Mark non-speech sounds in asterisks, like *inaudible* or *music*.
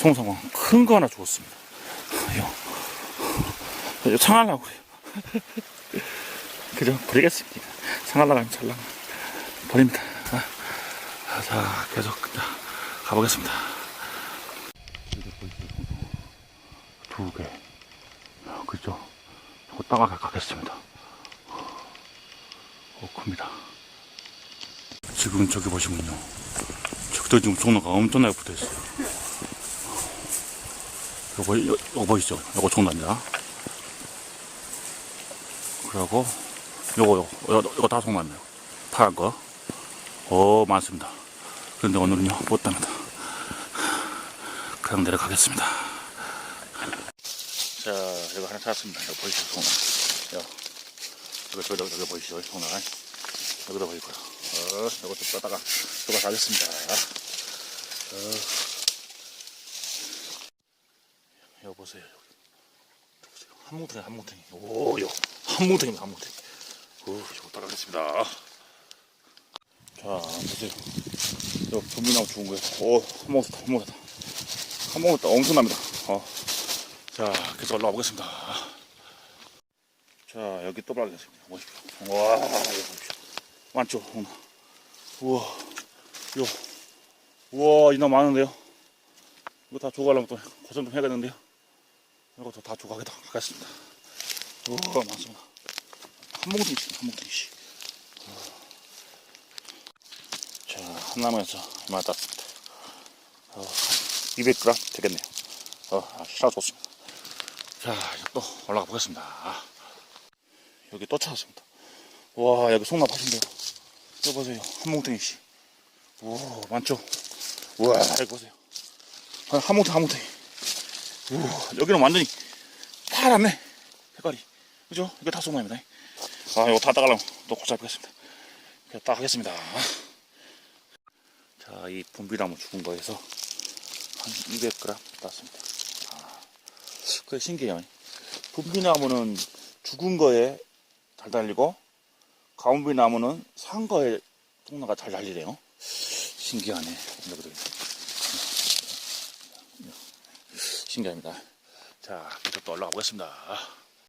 송상황 큰 거 하나 주었습니다. 이거 창하려고요. *laughs* 그죠? 버리겠습니다. 상하려면 찰랑 버립니다. 아, 자, 계속 자, 가보겠습니다. 두 개. 아, 그죠? 이거 따라가 가겠습니다. 어, 큽니다. 지금 저기 보시면요. 저기도 지금 종로가 엄청나게 붙어 있어요. 요거, 요, 요거 보이시죠? 요거 종로입니다. 그리고 요거, 요거, 요거, 요거 다 종로입니다. 파란 거. 어, 많습니다. 그런데 오늘은요, 못 답니다. 그냥 내려가겠습니다. 자, 이거 하나 찾았습니다. 여기 보이시죠, 종로. 요. 여기, 여기, 여기 보이시죠, 종로. 여기도 보이고요. 어, 이것도 떠다가 들어가 가겠습니다. 어. 여기 보세요. 한 뭉텅이, 한 뭉텅이. 오, 요. 한 뭉텅이입니다, 한 뭉텅이. 오, 이거 따라가겠습니다. 자, 보세요. 여기 전기나무 죽은 거예요. 오, 한 뭉텅이, 한 뭉텅이. 한 뭉텅이 엄청납니다. 어. 자, 계속 올라가 보겠습니다. 자, 여기 또 발견했습니다. 보십시오. 와, 여기 보십시오. 많죠? 어. 우와, 요, 우와, 이나 많은데요? 이거 다 조가려면 또 고생 좀 해야겠는데요? 이것도 다 조가겠다, 가겠습니다. 우와, 많습니다. 한 뭉텅이씩, 한 뭉텅이씩. 자, 한 나무에서 이만 땄습니다. 어, 200g 되겠네요. 어, 시라 좋습니다. 자, 또 올라가 보겠습니다. 여기 또 찾았습니다. 와, 여기 송나밭인데요. 여기 보세요. 한 뭉텅이씩. 오, 많죠? 우와, 여기 보세요. 한, 한 뭉텅이, 한 뭉텅이. 우와, 여기는 완전히 파랗네. 색깔이. 그죠? 이거 다 송나입니다. 아, 이거 다 따가려면 또 고쳐 보겠습니다. 그냥 딱 하겠습니다. 자, 이 분비나무 죽은 거에서 한 200g 땄습니다. 아, 그게 신기해요. 분비나무는 죽은 거에 잘 달리고 가온비 나무는 산 거에 통나가 잘 달리네요. 신기하네. 여기도 신기합니다. 자, 계속 또 올라가 보겠습니다.